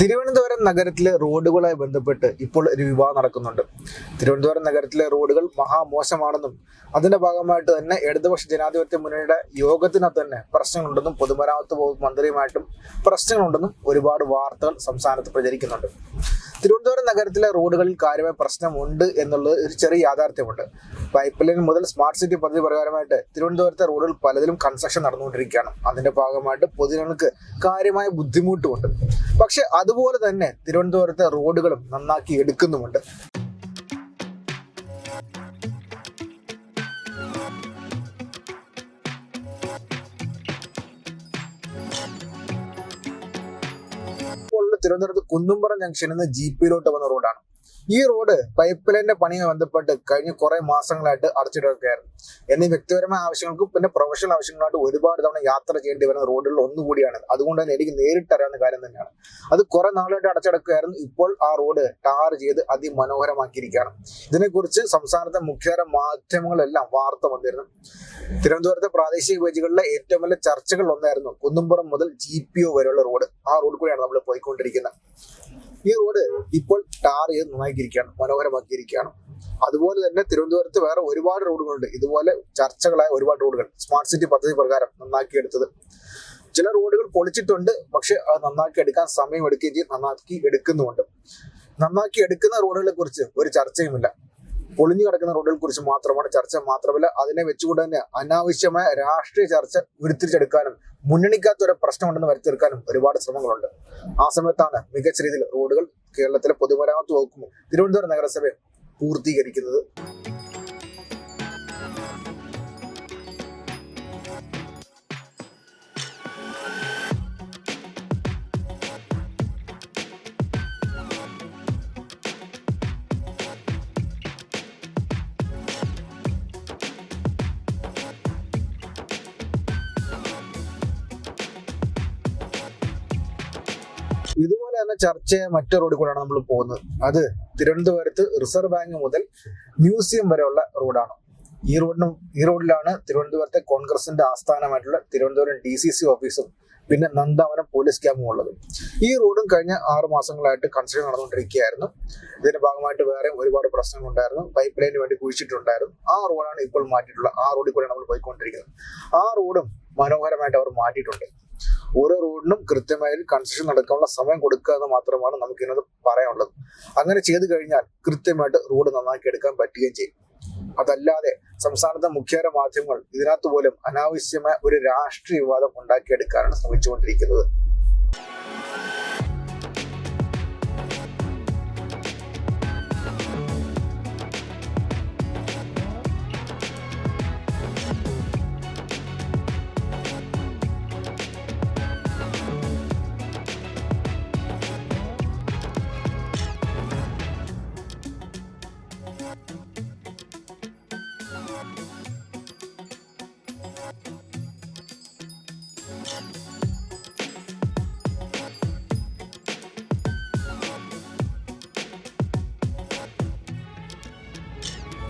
തിരുവനന്തപുരം നഗരത്തിലെ റോഡുകളുമായി ബന്ധപ്പെട്ട് ഇപ്പോൾ ഒരു വിവാദം നടക്കുന്നുണ്ട്. തിരുവനന്തപുരം നഗരത്തിലെ റോഡുകൾ മഹാമോശമാണെന്നും അതിന്റെ ഭാഗമായിട്ട് തന്നെ ഇടതുപക്ഷ ജനാധിപത്യ മുന്നണിയുടെ യോഗത്തിനകത്ത് തന്നെ പ്രശ്നങ്ങളുണ്ടെന്നും പൊതുമരാമത്ത് വകുപ്പ് മന്ത്രിയുമായിട്ടും പ്രശ്നങ്ങളുണ്ടെന്നും ഒരുപാട് വാർത്തകൾ സംസ്ഥാനത്ത് പ്രചരിക്കുന്നുണ്ട്. തിരുവനന്തപുരം നഗരത്തിലെ റോഡുകളിൽ കാര്യമായ പ്രശ്നമുണ്ട് എന്നുള്ളത് ഒരു ചെറിയ യാഥാർത്ഥ്യമുണ്ട്. പൈപ്പ് ലൈൻ മുതൽ സ്മാർട്ട് സിറ്റി പദ്ധതി പ്രകാരമായിട്ട് തിരുവനന്തപുരത്തെ റോഡുകൾ പലതിലും കൺസ്ട്രക്ഷൻ നടന്നുകൊണ്ടിരിക്കുകയാണ്. അതിന്റെ ഭാഗമായിട്ട് പൊതുജനങ്ങൾക്ക് കാര്യമായ ബുദ്ധിമുട്ടുമുണ്ട്. പക്ഷെ അതുപോലെ തന്നെ തിരുവനന്തപുരത്തെ റോഡുകളും നന്നാക്കി എടുക്കുന്നുമുണ്ട്. തിരുവനന്തപുരത്ത് കുന്നുംപുറം ജംഗ്ഷനിൽ നിന്ന് ജി പിയിലോട്ട് വന്ന റോഡാണ്. ഈ റോഡ് പൈപ്പ് ലൈനിന്റെ പണിയുമായി ബന്ധപ്പെട്ട് കഴിഞ്ഞ കുറെ മാസങ്ങളായിട്ട് അടച്ചിടുകയായിരുന്നു എന്നീ വ്യക്തിപരമായ ആവശ്യങ്ങൾക്കും പിന്നെ പ്രൊഫഷണൽ ആവശ്യങ്ങളായിട്ട് ഒരുപാട് തവണ യാത്ര ചെയ്യേണ്ടി വരുന്ന റോഡുകളിൽ ഒന്നുകൂടിയാണ്. അതുകൊണ്ട് തന്നെ എനിക്ക് നേരിട്ട് അറിയാവുന്ന കാര്യം തന്നെയാണ്. അത് കുറെ നാളായിട്ട് അടച്ചിടക്കുകയായിരുന്നു ഇപ്പോൾ ആ റോഡ് ടാർ ചെയ്ത് അതിമനോഹരമാക്കിയിരിക്കുകയാണ്. ഇതിനെക്കുറിച്ച് സംസ്ഥാനത്തെ മുഖ്യതര മാധ്യമങ്ങളെല്ലാം വാർത്ത വന്നിരുന്നു. തിരുവനന്തപുരത്തെ പ്രാദേശിക പേജുകളിലെ ഏറ്റവും വലിയ ചർച്ചകൾ ഒന്നായിരുന്നു കുന്നുംപുറം മുതൽ ജി പി ഒ വരെയുള്ള റോഡ്. ആ റോഡ് കൂടിയാണ് നമ്മൾ പോയിക്കൊണ്ടിരിക്കുന്നത്. ഈ റോഡ് ഇപ്പോൾ ടാർ ചെയ്ത് നന്നാക്കിയിരിക്കുകയാണ് മനോഹരമാക്കിയിരിക്കുകയാണ്. അതുപോലെ തന്നെ തിരുവനന്തപുരത്ത് വേറെ ഒരുപാട് റോഡുകളുണ്ട്. ഇതുപോലെ ചർച്ചകളായ ഒരുപാട് റോഡുകൾ. സ്മാർട്ട് സിറ്റി പദ്ധതി പ്രകാരം നന്നാക്കിയെടുത്തത്. ചില റോഡുകൾ പൊളിച്ചിട്ടുണ്ട് പക്ഷെ അത് നന്നാക്കി എടുക്കാൻ സമയം എടുക്കുകയും ചെയ്യും നന്നാക്കി എടുക്കുന്നുമുണ്ട്. നന്നാക്കി എടുക്കുന്ന റോഡുകളെ കുറിച്ച് ഒരു ചർച്ചയുമില്ല. പൊളിഞ്ഞു കിടക്കുന്ന റോഡുകളെ കുറിച്ച് മാത്രമാണ് ചർച്ച. മാത്രമല്ല അതിനെ വെച്ചുകൊണ്ട് തന്നെ അനാവശ്യമായ രാഷ്ട്രീയ ചർച്ച ഉരുത്തിരിച്ചെടുക്കാനും മുന്നണിക്കകത്ത് ഒരു പ്രശ്നമുണ്ടെന്ന് വരുത്തിയെടുക്കാനും ഒരുപാട് ശ്രമങ്ങളുണ്ട്. ആ സമയത്താണ് മികച്ച രീതിയിൽ റോഡുകൾ കേരളത്തിലെ പൊതുമരാമത്ത് വകുപ്പും തിരുവനന്തപുരം നഗരസഭയും പൂർത്തീകരിക്കുന്നത്. തന്നെ ചർച്ച മറ്റു റോഡിൽ കൂടെയാണ് നമ്മൾ പോകുന്നത്. അത് തിരുവനന്തപുരത്ത് റിസർവ് ബാങ്ക് മുതൽ മ്യൂസിയം വരെയുള്ള റോഡാണ് ഈ റോഡിനും ഈ റോഡിലാണ് തിരുവനന്തപുരത്തെ കോൺഗ്രസിന്റെ ആസ്ഥാനമായിട്ടുള്ള തിരുവനന്തപുരം ഡി സി സി ഓഫീസും പിന്നെ നന്ദാവനം പോലീസ് ക്യാമ്പും ഉള്ളത്. ഈ റോഡും കഴിഞ്ഞ ആറ് മാസങ്ങളായിട്ട് കൺസ്ട്രക്ഷൻ നടന്നുകൊണ്ടിരിക്കുകയായിരുന്നു. ഇതിന്റെ ഭാഗമായിട്ട് വേറെ ഒരുപാട് പ്രശ്നങ്ങൾ ഉണ്ടായിരുന്നു. പൈപ്പ് ലൈനിന് വേണ്ടി കുഴിച്ചിട്ടുണ്ടായിരുന്നു. ആ റോഡാണ് ഇപ്പോൾ മാറ്റിയിട്ടുള്ളത് ആ റോഡിൽ കൂടെ നമ്മൾ പോയിക്കൊണ്ടിരിക്കുന്നത്. ആ റോഡും മനോഹരമായിട്ട് അവർ മാറ്റിയിട്ടുണ്ട്. ഓരോ റോഡിനും കൃത്യമായി കൺസ്ട്രക്ഷൻ നടക്കാനുള്ള സമയം കൊടുക്കുക എന്ന് മാത്രമാണ് നമുക്ക് ഇതിനകത്ത് പറയാനുള്ളത്. അങ്ങനെ ചെയ്തു കഴിഞ്ഞാൽ കൃത്യമായിട്ട് റോഡ് നന്നാക്കി എടുക്കാൻ പറ്റുകയും ചെയ്യും. അതല്ലാതെ സംസ്ഥാനത്തെ മുഖ്യധാര മാധ്യമങ്ങൾ ഇതിനകത്ത് പോലും അനാവശ്യമായ ഒരു രാഷ്ട്രീയ വിവാദം ഉണ്ടാക്കിയെടുക്കാനാണ് ശ്രമിച്ചുകൊണ്ടിരിക്കുന്നത്.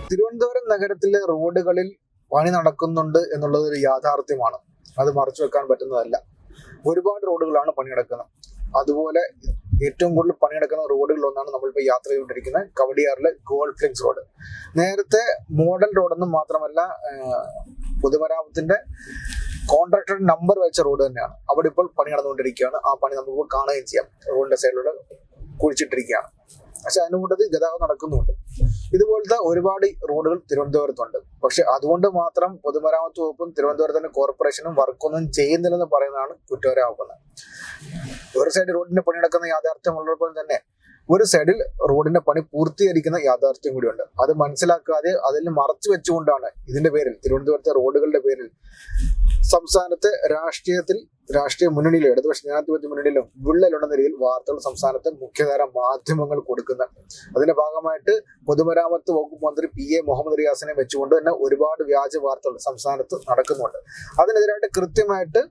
തിരുവനന്തപുരം നഗരത്തിലെ റോഡുകളിൽ പണി നടക്കുന്നുണ്ട് എന്നുള്ളത് ഒരു യാഥാർത്ഥ്യമാണ്. അത് മറച്ചു വെക്കാൻ പറ്റുന്നതല്ല. ഒരുപാട് റോഡുകളാണ് പണി നടക്കുന്നത് അതുപോലെ ഏറ്റവും കൂടുതൽ പണിയെടുക്കുന്ന റോഡുകളിൽ ഒന്നാണ് നമ്മളിപ്പോൾ യാത്ര ചെയ്തുകൊണ്ടിരിക്കുന്നത് കവടിയാറിലെ ഗോൾഡ് ഫ്ലിങ്സ് റോഡ്. നേരത്തെ മോഡൽ റോഡൊന്നും മാത്രമല്ല പൊതുമരാമത്തിന്റെ കോൺട്രാക്ടർ നമ്പർ വെച്ച റോഡ് തന്നെയാണ്. അവിടെ ഇപ്പോൾ പണി നടന്നുകൊണ്ടിരിക്കുകയാണ്. ആ പണി നമുക്ക് കാണുകയും ചെയ്യാം. റോഡിന്റെ സൈഡിലൂടെ കുഴിച്ചിട്ടിരിക്കുകയാണ്. പക്ഷെ അതിനുകൂട്ടത്തിൽ ഗതാഗതം നടക്കുന്നുണ്ട്. ഇതുപോലത്തെ ഒരുപാട് റോഡുകൾ തിരുവനന്തപുരത്തുണ്ട്. പക്ഷെ അതുകൊണ്ട് മാത്രം പൊതുമരാമത്ത് വകുപ്പും തിരുവനന്തപുരത്തിന്റെ കോർപ്പറേഷനും വർക്കൊന്നും ചെയ്യുന്നില്ലെന്ന് പറയുന്നതാണ് കുറ്റകരമാക്കുന്നത് ഒരു സൈഡ് റോഡിന്റെ പണി നടക്കുന്ന യാഥാർത്ഥ്യമുള്ളപ്പോൾ തന്നെ ഒരു സൈഡിൽ റോഡിന്റെ പണി പൂർത്തീകരിക്കുന്ന യാഥാർത്ഥ്യം കൂടിയുണ്ട്. അത് മനസ്സിലാക്കാതെ അതിൽ മറച്ചു വെച്ചുകൊണ്ടാണ് ഇതിന്റെ പേരിൽ തിരുവനന്തപുരത്തെ റോഡുകളുടെ പേരിൽ സംസ്ഥാനത്തെ രാഷ്ട്രീയത്തിൽ രാഷ്ട്രീയ മുന്നണിയിലും ഇടതുപക്ഷ ജനാധിപത്യ മുന്നണിയിലും വിള്ളലുണ്ടെന്ന രീതിയിൽ വാർത്തകൾ സംസ്ഥാനത്തെ മുഖ്യധാര മാധ്യമങ്ങൾ കൊടുക്കുന്നുണ്ട്. അതിന്റെ ഭാഗമായിട്ട് പൊതുമരാമത്ത് വകുപ്പ് മന്ത്രി പി എ മുഹമ്മദ് റിയാസിനെ വെച്ചുകൊണ്ട് തന്നെ ഒരുപാട് വ്യാജ വാർത്തകൾ സംസ്ഥാനത്ത് നടക്കുന്നുണ്ട്. അതിനെതിരായിട്ട് കൃത്യമായിട്ട്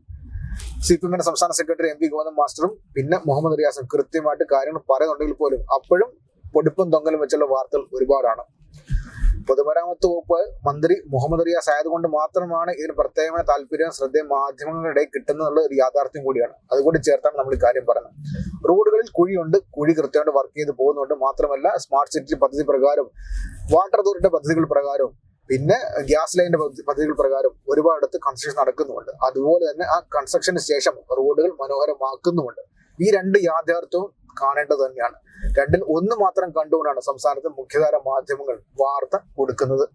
സി പി എമ്മിന്റെ സംസ്ഥാന സെക്രട്ടറി എം പി ഗോവിന്ദൻ മാസ്റ്ററും പിന്നെ മുഹമ്മദ് റിയാസും കൃത്യമായിട്ട് കാര്യങ്ങൾ പറയുന്നുണ്ടെങ്കിൽ പോലും അപ്പോഴും പൊടിപ്പും തൊങ്ങലും വെച്ചുള്ള വാർത്തകൾ ഒരുപാടാണ്. പൊതുമരാമത്ത് വകുപ്പ് മന്ത്രി മുഹമ്മദ് റിയാസ് ആയതുകൊണ്ട് മാത്രമാണ് ഇതിന് പ്രത്യേകമായ താല്പര്യം ശ്രദ്ധയും മാധ്യമങ്ങളുടെ കിട്ടുന്നുള്ള ഒരു യാഥാർത്ഥ്യം കൂടിയാണ്. അതുകൂടി ചേർത്താണ് നമ്മൾ കാര്യം പറയുന്നത്. റോഡുകളിൽ കുഴിയുണ്ട്. കുഴി കൃത്യമായിട്ട് വർക്ക് ചെയ്ത് പോകുന്നുണ്ട്. മാത്രമല്ല സ്മാർട്ട് സിറ്റി പദ്ധതി പ്രകാരം വാട്ടർ അതോറിറ്റി പദ്ധതികൾ പ്രകാരവും പിന്നെ ഗ്യാസ് ലൈനിന്റെ പദ്ധതി- പദ്ധതികൾ പ്രകാരം ഒരുപാടിടത്ത് കൺസ്ട്രക്ഷൻ നടക്കുന്നുമുണ്ട്. അതുപോലെ തന്നെ ആ കൺസ്ട്രക്ഷന് ശേഷം റോഡുകൾ മനോഹരമാക്കുന്നുമുണ്ട്. ഈ രണ്ട് യാഥാർത്ഥ്യവും കാണേണ്ടത് തന്നെയാണ്. രണ്ടിൽ ഒന്ന് മാത്രം കണ്ടുകൊണ്ടാണ് സംസ്ഥാനത്ത് മുഖ്യധാര മാധ്യമങ്ങൾ വാർത്ത കൊടുക്കുന്നത്.